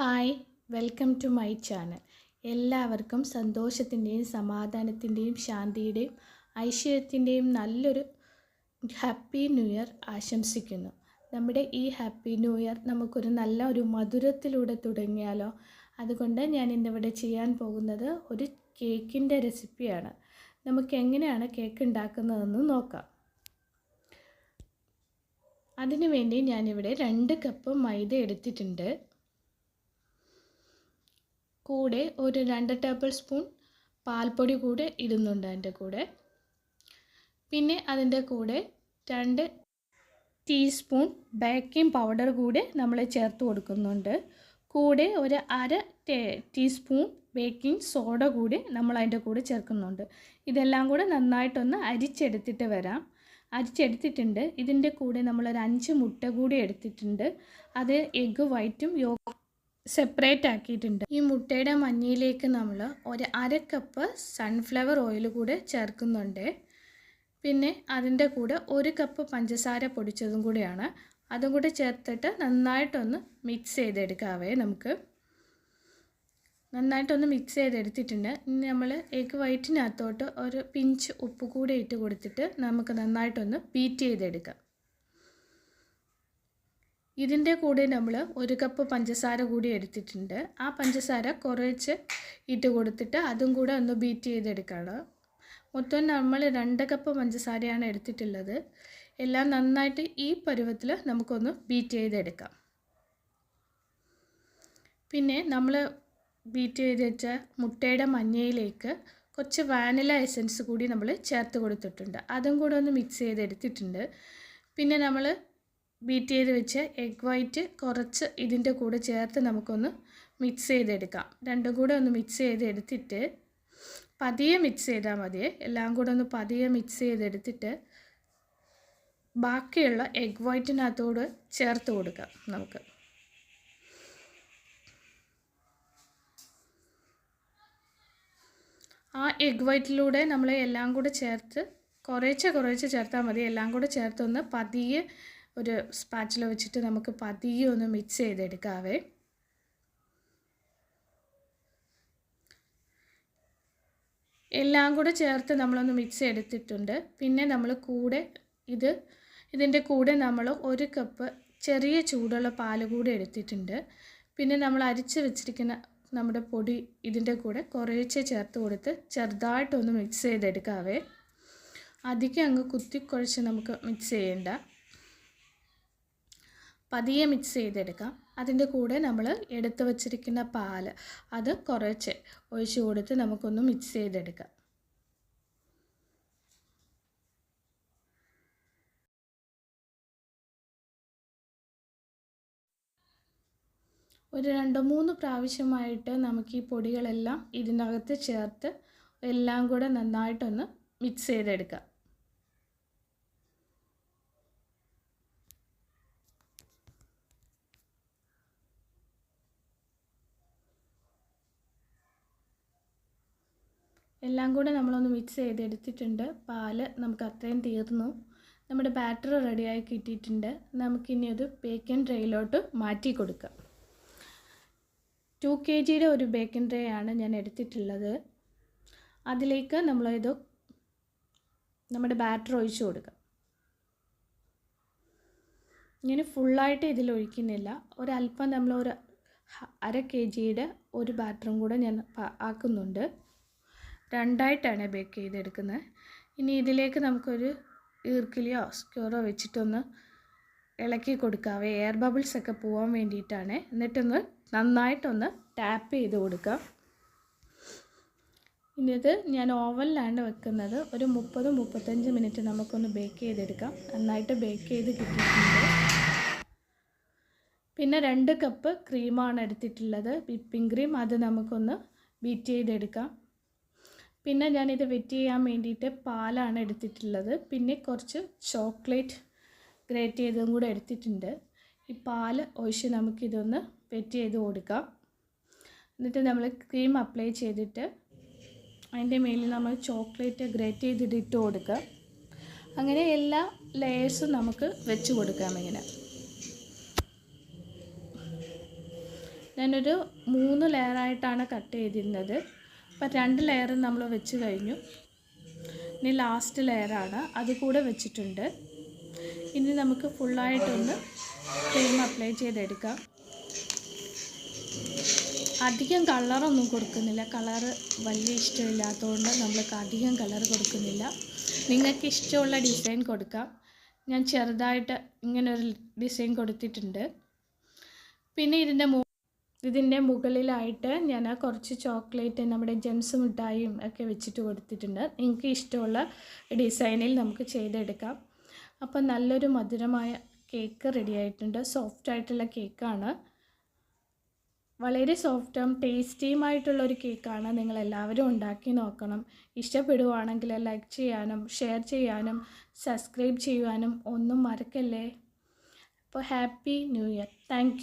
Hi welcome to my channel. എല്ലാവർക്കും സന്തോഷത്തിന്റെയും സമാധാനത്തിന്റെയും ശാന്തിയുടെയും ഐശ്വര്യത്തിന്റെയും നല്ലൊരു ഹാപ്പി ന്യൂ ഇയർ ആശംസിക്കുന്നു. നമ്മുടെ ഈ ഹാപ്പി ന്യൂ ഇയർ നമുക്കൊരു നല്ല ഒരു മധുരത്തിലൂടെ തുടങ്ങിയാലോ? അതുകൊണ്ട് ഞാൻ ഇന്നിവിടെ ചെയ്യാൻ പോകുന്നത് ഒരു കേക്കിന്റെ റെസിപ്പിയാണ്. നമുക്ക് എങ്ങനെയാണ് കേക്ക് ഉണ്ടാക്കുന്നതെന്ന് നോക്കാം. അതിനുവേണ്ടി ഞാനിവിടെ രണ്ട് കപ്പ് മൈദ എടുത്തിട്ടുണ്ട്. കൂടെ ഒരു രണ്ട് ടേബിൾ സ്പൂൺ പാൽപ്പൊടി കൂടെ ഇടുന്നുണ്ട് അതിന്റെ കൂടെ. പിന്നെ അതിന്റെ കൂടെ രണ്ട് ടീസ്പൂൺ ബേക്കിംഗ് പൗഡർ കൂടെ നമ്മൾ ചേർത്ത് കൊടുക്കുന്നുണ്ട്. കൂടെ ഒരു അര ടീസ്പൂൺ ബേക്കിംഗ് സോഡ കൂടി നമ്മൾ അതിന്റെ കൂടെ ചേർക്കുന്നുണ്ട്. ഇതെല്ലാം കൂടെ നന്നായിട്ടൊന്ന് അരിച്ചെടുത്തിട്ട് വരാം. അരിച്ചെടുത്തിട്ടുണ്ട്. ഇതിന്റെ കൂടെ നമ്മളൊരു അഞ്ച് മുട്ട കൂടി എടുത്തിട്ടുണ്ട്. അത് എഗ്ഗ് വൈറ്റും യോ സെപ്പറേറ്റ് ആക്കിയിട്ടുണ്ട്. ഈ മുട്ടയുടെ മഞ്ഞയിലേക്ക് നമ്മൾ ഒരു അര കപ്പ് സൺഫ്ലവർ ഓയിൽ കൂടെ ചേർക്കുന്നുണ്ട്. പിന്നെ അതിന്റെ കൂടെ ഒരു കപ്പ് പഞ്ചസാര പൊടിച്ചതും കൂടെയാണ്. അതും കൂടെ ചേർത്തിട്ട് നന്നായിട്ടൊന്ന് മിക്സ് ചെയ്തെടുക്കാവേ നമുക്ക്. നന്നായിട്ടൊന്ന് മിക്സ് ചെയ്തെടുത്തിട്ടുണ്ട്. ഇനി നമ്മൾ എഗ് വൈറ്റിനകത്തോട്ട് ഒരു പിഞ്ച് ഉപ്പ് കൂടെ ഇട്ട് കൊടുത്തിട്ട് നമുക്ക് നന്നായിട്ടൊന്ന് ബീറ്റ് ചെയ്തെടുക്കാം. ഇതിന്റെ കൂടെ നമ്മൾ ഒരു കപ്പ് പഞ്ചസാര കൂടി എടുത്തിട്ടുണ്ട്. ആ പഞ്ചസാര കുറച്ച് ഇട്ട് കൊടുത്തിട്ട് അതും കൂടെ ഒന്ന് ബീറ്റ് ചെയ്തെടുക്കണം. മൊത്തം നമ്മൾ രണ്ട് കപ്പ് പഞ്ചസാരയാണ് എടുത്തിട്ടുള്ളത്. എല്ലാം നന്നായിട്ട് ഈ പരുവത്തിൽ നമുക്കൊന്ന് ബീറ്റ് ചെയ്തെടുക്കാം. പിന്നെ നമ്മൾ ബീറ്റ് ചെയ്ത് വെച്ച മുട്ടയുടെ മഞ്ഞയിലേക്ക് കുറച്ച് വാനില എസൻസ് കൂടി നമ്മൾ ചേർത്ത് കൊടുത്തിട്ടുണ്ട്. അതും കൂടെ ഒന്ന് മിക്സ് ചെയ്തെടുത്തിട്ടുണ്ട്. പിന്നെ നമ്മൾ ബീറ്റ് ചെയ്ത് വെച്ച് എഗ് വൈറ്റ് കുറച്ച് ഇതിന്റെ കൂടെ ചേർത്ത് നമുക്കൊന്ന് മിക്സ് ചെയ്തെടുക്കാം. രണ്ടും കൂടെ ഒന്ന് മിക്സ് ചെയ്തെടുത്തിട്ട് പതിയെ മിക്സ് ചെയ്താൽ മതി. എല്ലാം കൂടെ ഒന്ന് പതിയെ മിക്സ് ചെയ്തെടുത്തിട്ട് ബാക്കിയുള്ള എഗ് വൈറ്റിനകത്തോട് ചേർത്ത് കൊടുക്കാം നമുക്ക്. ആ എഗ് വൈറ്റിലൂടെ നമ്മൾ എല്ലാം കൂടെ ചേർത്ത് കുറേശ്ശെ കുറേശ്ശെ ചേർത്താൽ മതി. എല്ലാം കൂടെ ചേർത്തൊന്ന് പതിയെ ഒരു സ്പാച്ചില വെച്ചിട്ട് നമുക്ക് പതിയെ ഒന്ന് മിക്സ് ചെയ്തെടുക്കാവേ എല്ലാം കൂടെ ചേർത്ത് നമ്മളൊന്ന് മിക്സ് എടുത്തിട്ടുണ്ട് പിന്നെ നമ്മൾ കൂടെ ഇത് ഇതിന്റെ കൂടെ നമ്മൾ ഒരു കപ്പ് ചെറിയ ചൂടുള്ള പാൽ കൂടെ എടുത്തിട്ടുണ്ട്. പിന്നെ നമ്മൾ അരിച്ച് വെച്ചിരിക്കുന്ന നമ്മുടെ പൊടി ഇതിന്റെ കൂടെ കുറേശ്ശെ ചേർത്ത് കൊടുത്ത് ചെറുതായിട്ടൊന്ന് മിക്സ് ചെയ്തെടുക്കാവേ അധികം അങ്ങ് കുത്തിക്കുഴച്ച് നമുക്ക് മിക്സ് ചെയ്യേണ്ട. പതിയെ മിക്സ് ചെയ്തെടുക്കാം. അതിന്റെ കൂടെ നമ്മൾ എടുത്തു വച്ചിരിക്കുന്ന പാൽ അത് കുറച്ച് ഒഴിച്ച് കൊടുത്ത് നമുക്കൊന്ന് മിക്സ് ചെയ്തെടുക്കാം. ഒരു രണ്ട് മൂന്ന് പ്രാവശ്യമായിട്ട് നമുക്ക് ഈ പൊടികളെല്ലാം ഇതിനകത്ത് ചേർത്ത് എല്ലാം കൂടെ നന്നായിട്ടൊന്ന് മിക്സ് ചെയ്തെടുക്കാം. എല്ലാം കൂടെ നമ്മളൊന്ന് മിക്സ് ചെയ്തെടുത്തിട്ടുണ്ട്. പാൽ നമുക്ക് അത്രയും തീർന്നു. നമ്മുടെ ബാറ്റർ റെഡിയായി കിട്ടിയിട്ടുണ്ട്. നമുക്കിനി അത് ബേക്കൻ ട്രേയിലോട്ട് മാറ്റി കൊടുക്കാം. ടു കെ ജിയുടെ ഒരു ബേക്കൻ ട്രേ ആണ് ഞാൻ എടുത്തിട്ടുള്ളത്. അതിലേക്ക് നമ്മളിത് നമ്മുടെ ബാറ്റർ ഒഴിച്ചു കൊടുക്കാം. ഇങ്ങനെ ഫുള്ളായിട്ട് ഇതിൽ ഒഴിക്കുന്നില്ല. ഒരല്പം നമ്മളൊരു അര കെ ജിയുടെ ഒരു ബാറ്ററും കൂടെ ഞാൻ ആക്കുന്നുണ്ട്. രണ്ടായിട്ടാണ് ബേക്ക് ചെയ്തെടുക്കുന്നത്. ഇനി ഇതിലേക്ക് നമുക്കൊരു ഈർക്കിലിയോ സ്ക്യൂറോ വെച്ചിട്ടൊന്ന് ഇളക്കി കൊടുക്കാവേ എയർ ബബിൾസ് ഒക്കെ പോകാൻ വേണ്ടിയിട്ടാണ്. എന്നിട്ടൊന്ന് നന്നായിട്ടൊന്ന് ടാപ്പ് ചെയ്ത് കൊടുക്കാം. ഇനി ഇത് ഞാൻ ഓവനിലാണ് വെക്കുന്നത്. ഒരു മുപ്പത് മുപ്പത്തഞ്ച് മിനിറ്റ് നമുക്കൊന്ന് ബേക്ക് ചെയ്തെടുക്കാം. നന്നായിട്ട് ബേക്ക് ചെയ്ത് കിട്ടിയിട്ടുണ്ട്. പിന്നെ രണ്ട് കപ്പ് ക്രീമാണ് എടുത്തിട്ടുള്ളത്. വിപ്പിംഗ് ക്രീം അത് നമുക്കൊന്ന് ബീറ്റ് ചെയ്തെടുക്കാം. പിന്നെ ഞാനിത് വെറ്റ് ചെയ്യാൻ വേണ്ടിയിട്ട് പാലാണ് എടുത്തിട്ടുള്ളത്. പിന്നെ കുറച്ച് ചോക്ലേറ്റ് ഗ്രേറ്റ് ചെയ്തതും കൂടെ എടുത്തിട്ടുണ്ട്. ഈ പാൽ ഒഴിച്ച് നമുക്കിതൊന്ന് വെറ്റ് ചെയ്ത് കൊടുക്കാം. എന്നിട്ട് നമ്മൾ ക്രീം അപ്ലൈ ചെയ്തിട്ട് അതിന്റെ മേലിൽ നമ്മൾ ചോക്ലേറ്റ് ഗ്രേറ്റ് ചെയ്തിട്ട് ഇട്ട് കൊടുക്കുക. അങ്ങനെ എല്ലാ ലെയേഴ്സും നമുക്ക് വെച്ച് കൊടുക്കാം ഇങ്ങനെ. ഞാനൊരു മൂന്ന് ലെയറായിട്ടാണ് കട്ട് ചെയ്തിരുന്നത്. അപ്പം രണ്ട് ലെയർ നമ്മൾ വെച്ച് കഴിഞ്ഞു. ഇനി ലാസ്റ്റ് ലെയറാണ് അത് കൂടെ വെച്ചിട്ടുണ്ട്. ഇനി നമുക്ക് ഫുള്ളായിട്ടൊന്ന് ക്രീം അപ്ലൈ ചെയ്തെടുക്കാം. അധികം കളറൊന്നും കൊടുക്കുന്നില്ല. കളറ് വലിയ ഇഷ്ടമില്ലാത്തതുകൊണ്ട് നമ്മൾ അധികം കളർ കൊടുക്കുന്നില്ല. നിങ്ങൾക്ക് ഇഷ്ടമുള്ള ഡിസൈൻ കൊടുക്കാം. ഞാൻ ചെറുതായിട്ട് ഇങ്ങനെ ഒരു ഡിസൈൻ കൊടുത്തിട്ടുണ്ട്. പിന്നെ ഇതിന്റെ ഇതിന്റെ മുകളിലായിട്ട് ഞാൻ കുറച്ച് ചോക്ലേറ്റ് നമ്മുടെ ജെംസ് മിഠായിയും ഒക്കെ വെച്ചിട്ട് കൊടുത്തിട്ടുണ്ട്. നിങ്ങൾക്ക് ഇഷ്ടമുള്ള ഡിസൈനിൽ നമുക്ക് ചെയ്തെടുക്കാം. അപ്പോൾ നല്ലൊരു മധുരമായ കേക്ക് റെഡി ആയിട്ടുണ്ട്. സോഫ്റ്റ് ആയിട്ടുള്ള കേക്കാണ്. വളരെ സോഫ്റ്റും ടേസ്റ്റിയുമായിട്ടുള്ളൊരു കേക്കാണ് നിങ്ങൾ എല്ലാവരും ഉണ്ടാക്കി നോക്കണം. ഇഷ്ടപ്പെടുവാണെങ്കിൽ ലൈക്ക് ചെയ്യാനും ഷെയർ ചെയ്യാനും സബ്സ്ക്രൈബ് ചെയ്യുവാനും ഒന്നും മറക്കല്ലേ? അപ്പോൾ ഹാപ്പി ന്യൂ ഇയർ താങ്ക്